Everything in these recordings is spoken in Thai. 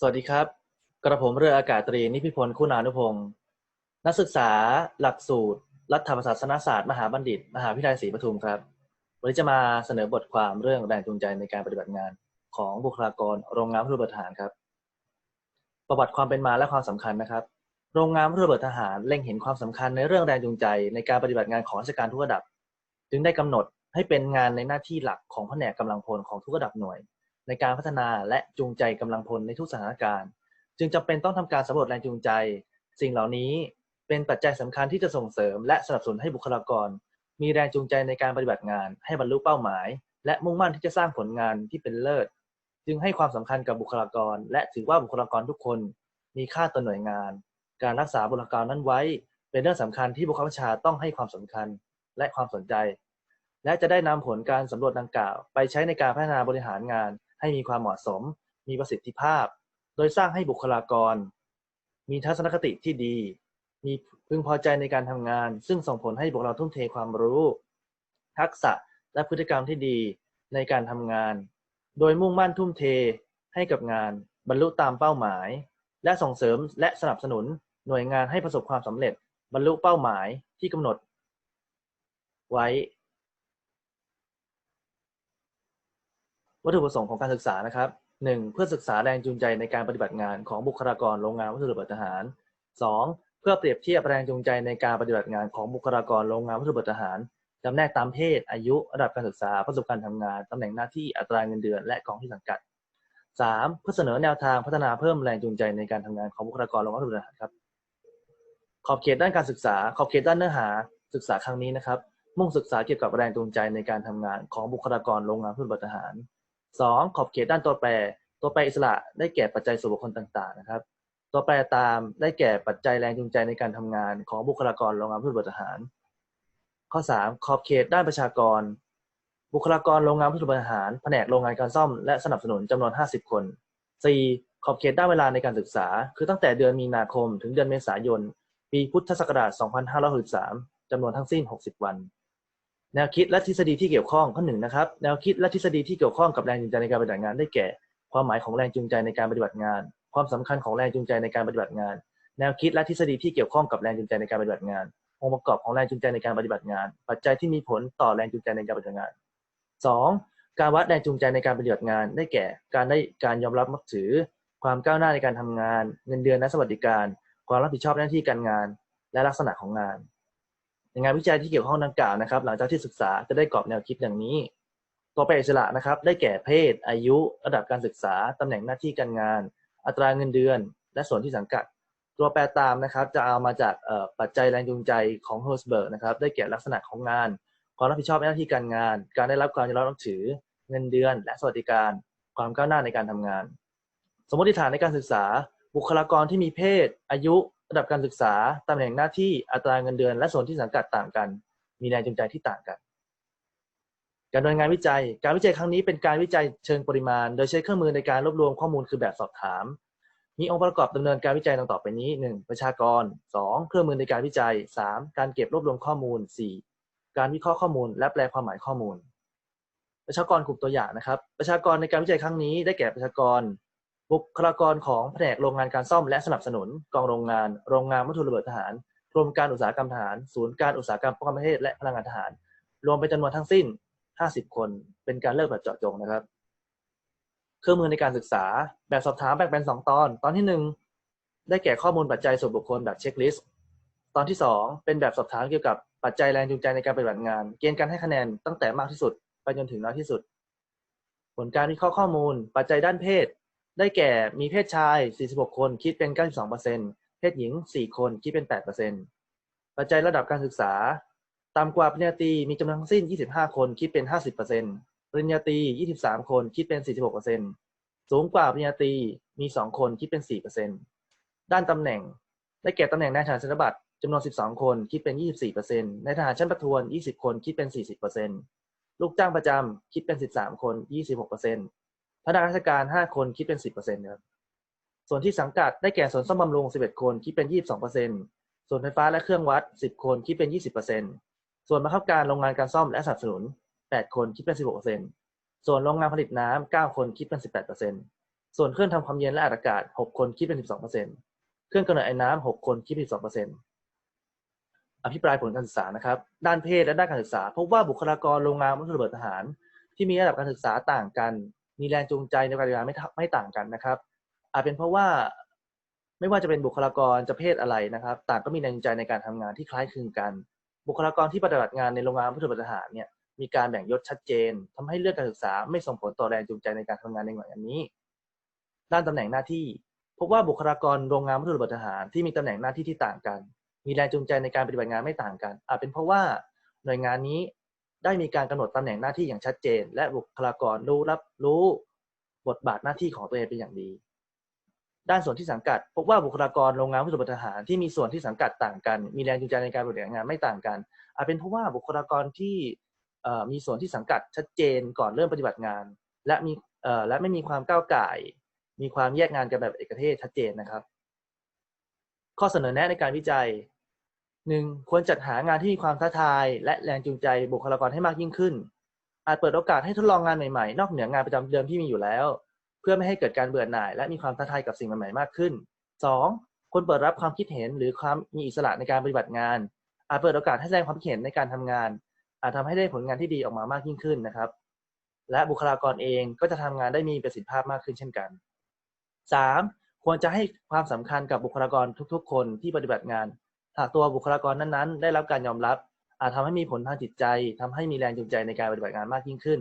สวัสดีครับ กระผมเรืออากาศตรีนิพิพลคุณานุพงศ์นักศึกษาหลักสูตร รัฐธรรมศาสนศาสตร์มหาบัณฑิต มหาวิทยาลัยศรีปทุมครับ วันนี้จะมาเสนอบทความเรื่องแรงจูงใจในการปฏิบัติงานของบุคลากรโรงงานวัตถุระเบิดทหารครับ ประวัติความเป็นมาและความสำคัญนะครับ โรงงานวัตถุระเบิดทหารเล็งเห็นความสำคัญในเรื่องแรงจูงใจในการปฏิบัติงานของราชการทุกระดับ จึงได้กำหนดให้เป็นงานในหน้าที่หลักของแผนกกำลังพลของทุกระดับหน่วย ในการพัฒนาและจูงใจกำลังพลในทุกสถานการณ์ จึงจำเป็นต้องทำการสำรวจแรงจูงใจ สิ่งเหล่านี้เป็นปัจจัยสำคัญที่จะส่งเสริม และสนับสนุนให้บุคลากร มีแรงจูงใจในการปฏิบัติงาน ให้บรรลุเป้าหมาย และมุ่งมั่นที่จะสร้างผลงานที่เป็นเลิศ จึงให้ความสำคัญกับบุคลากร และถือว่าบุคลากรทุกคน มีค่าต่อหน่วยงาน การรักษาบุคลากรนั้นไว้ เป็นเรื่องสำคัญที่บุคลากรต้องให้ความสำคัญและความสนใจ และจะได้นำผลการสำรวจดังกล่าว ไปใช้ในการพัฒนาบริหารงาน ให้มีความเหมาะสม มีประสิทธิภาพ โดยสร้างให้บุคลากร มีทัศนคติที่ดี มีพึงพอใจในการทำงาน ซึ่งส่งผลให้พวกเราทุ่มเทความรู้ ทักษะและพฤติกรรมที่ดีในการทำงาน โดยมุ่งมั่นทุ่มเทให้กับงานบรรลุตามเป้าหมาย และส่งเสริมและสนับสนุนหน่วยงานให้ประสบความสำเร็จบรรลุเป้าหมายที่กำหนด ไว้ วัตถุประสงค์ของการศึกษานะครับ 1. เพื่อศึกษาแรงจูงใจในการปฏิบัติงานของบุคลากรโรงงานวัตถุระเบิดทหาร 2. เพื่อเปรียบเทียบแรงจูงใจในการปฏิบัติงานของบุคลากรโรงงานวัตถุระเบิดทหารจำแนกตามเพศ อายุ ระดับการศึกษา ประสบการณ์ทำงาน ตำแหน่งหน้าที่ อัตราเงินเดือน และกองที่สังกัด 3. เพื่อเสนอแนวทางพัฒนาเพิ่มแรงจูงใจในการทำงานของบุคลากรโรงงานวัตถุระเบิดทหารครับ ขอบเขตด้านการศึกษา ขอบเขตด้านเนื้อหา ศึกษาครั้งนี้นะครับ มุ่งศึกษาเกี่ยวกับแรงจูงใจในการทำงานของบุคลากรโรงงานวัตถุระเบิดทหาร 2. ขอบเขตด้านตัวแปร ตัวแปรอิสระได้แก่ปัจจัยส่วนบุคคลต่าง ๆ นะครับ ตัวแปรตามได้แก่ปัจจัยแรงจูงใจในการทำงานของบุคลากรโรงงานวัตถุระเบิดทหาร ข้อ 3 ขอบเขตด้านประชากร บุคลากรโรงงานวัตถุระเบิดทหารแผนกโรงงานการซ่อมและสนับสนุนจำนวน 50 คน 4. ขอบเขตด้านเวลาในการศึกษา คือตั้งแต่เดือนมีนาคม ถึงเดือนเมษายน ปีพุทธศักราช 2563จำนวนทั้งสิ้น 60 วัน แนวคิดและทฤษฎีที่เกี่ยวข้องข้อหนึ่งนะครับแนวคิดและทฤษฎีที่เกี่ยวข้องกับแรงจูงใจในการปฏิบัติงานได้แก่ ความหมายของแรงจูงใจในการปฏิบัติงาน ความสำคัญของแรงจูงใจในการปฏิบัติงาน แนวคิดและทฤษฎีที่เกี่ยวข้องกับแรงจูงใจในการปฏิบัติงาน องค์ประกอบของแรงจูงใจในการปฏิบัติงาน ปัจจัยที่มีผลต่อแรงจูงใจในการปฏิบัติงาน 2. การวัดแรงจูงใจในการปฏิบัติงาน ได้แก่ การได้การยอมรับนับถือ ความก้าวหน้าในการทำงาน เงินเดือนและสวัสดิการ ความรับผิดชอบหน้าที่การงาน และลักษณะของงาน งานวิจัยที่เกี่ยวข้องดังกล่าวนะครับ หลังจากที่ศึกษาจะได้กรอบแนวคิดดังนี้ ตัวแปรอิสระนะครับ ได้แก่เพศ อายุ ระดับการศึกษา ตำแหน่งหน้าที่การงาน อัตราเงินเดือน และส่วนที่สังกัด ตัวแปรตามนะครับจะเอามาจากปัจจัยแรงจูงใจของเฮอร์สเบิร์กนะครับได้แก่ลักษณะของงาน ความรับผิดชอบในหน้าที่การงาน การได้รับความยอมรับนับถือ เงินเดือน และสวัสดิการ ความก้าวหน้าในการทำงาน สมมติฐานในการศึกษา บุคลากรที่มีเพศ อายุ ระดับการศึกษาตำแหน่งหน้าที่อัตราเงินเดือน และส่วนที่สังกัดต่างกัน มีแรงจูงใจที่ต่างกัน การดำเนินงานวิจัย การวิจัยครั้งนี้เป็นการวิจัยเชิงปริมาณ โดยใช้เครื่องมือในการรวบรวมข้อมูลคือแบบสอบถาม มีองค์ประกอบดำเนินการวิจัยดังต่อไปนี้ 1. ประชากร 2. เครื่องมือในการวิจัย 3. การเก็บรวบรวมข้อมูล 4. การวิเคราะห์ข้อมูล และแปลความหมายข้อมูล ประชากรกลุ่มตัวอย่างนะครับ ประชากรในการวิจัยครั้งนี้ได้แก่ประชากร บุคลากรของแผนกโรงงานการซ่อมและสนับสนุนกองโรงงาน โรงงานวัตถุระเบิดทหารกรมการอุตสาหกรรมทหาร ศูนย์การอุตสาหกรรมป้องกันประเทศและพลังงานทหาร รวมเป็นจำนวนทั้งสิ้น 50 คน เป็นการเลือกแบบเจาะจงนะครับ เครื่องมือในการศึกษา แบบสอบถามแบ่งเป็น 2 ตอน ตอนที่ 1 ได้แก่ข้อมูลปัจจัยส่วนบุคคลแบบเช็คลิสต์ ตอนที่ 2 เป็นแบบสอบถามเกี่ยวกับปัจจัยแรงจูงใจในการปฏิบัติงาน เกณฑ์การให้คะแนนตั้งแต่มากที่สุด ไปจนถึงน้อยที่สุด ผลการวิเคราะห์ข้อมูล ปัจจัยด้านเพศ ได้แก่มีเพศชาย 46 คนคิดเป็น 92%เพศหญิง 4 คนคิดเป็น 8%ปัจจัยระดับการศึกษาต่ำกว่าปริญญาตรีมีจำนวนทั้งสิ้น 25 คนคิดเป็น 50%ปริญญาตรี 23 คนคิดเป็น 46%สูงกว่าปริญญาตรีมี 2 คนคิดเป็น 4%ด้านตำแหน่ง ได้แก่ตำแหน่งนายทหารสัญญบัตรจำนวน 12 คนคิดเป็น 24%นายทหารชั้นประทวน 20 คนคิดเป็น 40%ลูกจ้างประจำคิดเป็น 13 คน 26% พนักงานราชการ 5 คนคิดเป็น 10%ครับ ส่วนที่สังกัดได้แก่ส่วนซ่อมบำรุง 11 คนคิดเป็น 22%ส่วนไฟฟ้าและเครื่องวัด 10 คนคิดเป็น 20%ส่วนบังคับการโรงงานการซ่อมและสนับสนุน 8 คนคิดเป็น 16%ส่วนโรงงานผลิตน้ำ 9 คนคิดเป็น 18%ส่วนเครื่องทำความเย็นและอัดอากาศ 6 คนคิดเป็น 12%เครื่องกำเนิดไอ้น้ำ 6 คนคิดเป็น 12%อภิปรายผลการศึกษานะครับ ด้านเพศและด้านการศึกษาพบว่าบุคลากรโรงงานวัตถุระเบิดทหาร ที่มีระดับการศึกษาต่างกัน มีแรงจูงใจในการทำงานไม่ไม่ต่างกันนะครับ อาจเป็นเพราะว่าไม่ว่าจะเป็นบุคลากรจะเพศอะไรนะครับ ต่างก็มีแรงจูงใจในการทำงานที่คล้ายคลึงกัน บุคลากรที่ปฏิบัติงานในโรงงานวัตถุระเบิดทหารเนี่ยมีการแบ่งยศชัดเจนทำให้เรื่องการศึกษาไม่ส่งผลต่อแรงจูงใจในการทำงานในหน่วยงานนี้ ด้านตำแหน่งหน้าที่พบว่าบุคลากรโรงงานวัตถุระเบิดทหารที่มีตำแหน่งหน้าที่ที่ต่างกัน มีแรงจูงใจในการปฏิบัติงานไม่ต่างกันอาจเป็นเพราะว่าหน่วยงานนี้ ได้มีการกำหนดตำแหน่งหน้าที่อย่างชัดเจน และบุคลากรรู้รับรู้บทบาทหน้าที่ของตัวเองเป็นอย่างดี ด้านส่วนที่สังกัด พบว่าบุคลากรโรงงานวัตถุระเบิดทหารที่มีส่วนที่สังกัดต่างกัน มีแรงจูงใจในการปฏิบัติงานไม่ต่างกันอาจเป็นเพราะว่าบุคลากรที่มีส่วนที่สังกัดชัดเจนก่อนเริ่มปฏิบัติงาน และมีและไม่มีความก้าวไก่มีความแยกงานกันแบบเอกเทศชัดเจนนะครับ ข้อเสนอแนะในการวิจัย หนึ่งควรจัดหางานที่มีความท้าทาย และแรงจูงใจบุคลากรให้มากยิ่งขึ้น อาจเปิดโอกาสให้ทดลองงานใหม่ๆ นอกเหนืองานประจำเดิมที่มีอยู่แล้ว เพื่อไม่ให้เกิดการเบื่อหน่าย และมีความท้าทายกับสิ่งใหม่ๆมากขึ้น 2. ควรเปิดรับความคิดเห็นหรือความมีอิสระในการปฏิบัติงาน อาจเปิดโอกาสให้แสดงความคิดเห็นในการทำงาน อาจทำให้ได้ผลงานที่ดีออกมามากยิ่งขึ้นนะครับ และบุคลากรเองก็จะทำงานได้มีประสิทธิภาพมากขึ้นเช่นกัน 3. ควรจะให้ความสำคัญกับบุคลากรทุก ๆ คนที่ปฏิบัติงาน หากตัวบุคลากรนั้นๆ ได้รับการยอมรับ อาจทำให้มีผลทางจิตใจทำให้มีแรงจูงใจในการปฏิบัติงานมากยิ่งขึ้น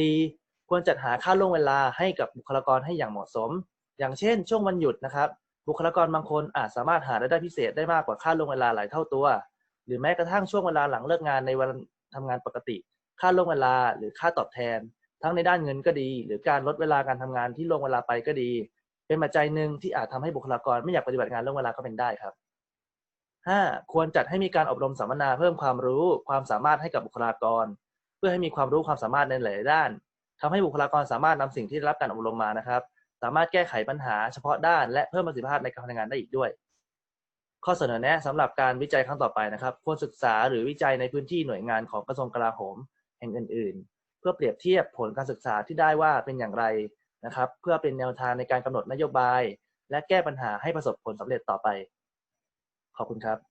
4. ควรจัดหาค่าล่วงเวลาให้กับบุคลากรให้อย่างเหมาะสม อย่างเช่น ช่วงวันหยุดนะครับ บุคลากรบางคนอาจสามารถหารายได้พิเศษได้มากกว่าค่าล่วงเวลาหลายเท่าตัว หรือแม้กระทั่งช่วงเวลาหลังเลิกงานในวันทำงานปกติ ค่าล่วงเวลาหรือค่าตอบแทน ทั้งในด้านเงินก็ดี หรือการลดเวลาการทำงานที่ล่วงเวลาไปก็ดี เป็นปัจจัยหนึ่งที่อาจทำให้บุคลากรไม่อยากปฏิบัติงานล่วงเวลาก็เป็นได้ครับ 5. ควรจัดให้มีการอบรมสัมมนาเพิ่มความรู้ความสามารถให้กับบุคลากร เพื่อให้มีความรู้ความสามารถในหลายด้านทำให้บุคลากรสามารถนำสิ่งที่ได้รับการอบรมมานะครับ สามารถแก้ไขปัญหาเฉพาะด้าน และเพิ่มประสิทธิภาพในการทำงานได้อีกด้วย ข้อเสนอแนะสำหรับการวิจัยครั้งต่อไปนะครับ ควรศึกษาหรือวิจัยในพื้นที่หน่วยงานของกระทรวงกลาโหมแห่งอื่น ๆ เพื่อเปรียบเทียบผลการศึกษาที่ได้ว่าเป็นอย่างไรนะครับ เพื่อเป็นแนวทางในการกำหนดนโยบาย และแก้ปัญหาให้ประสบผลสำเร็จต่อไป ขอบคุณครับ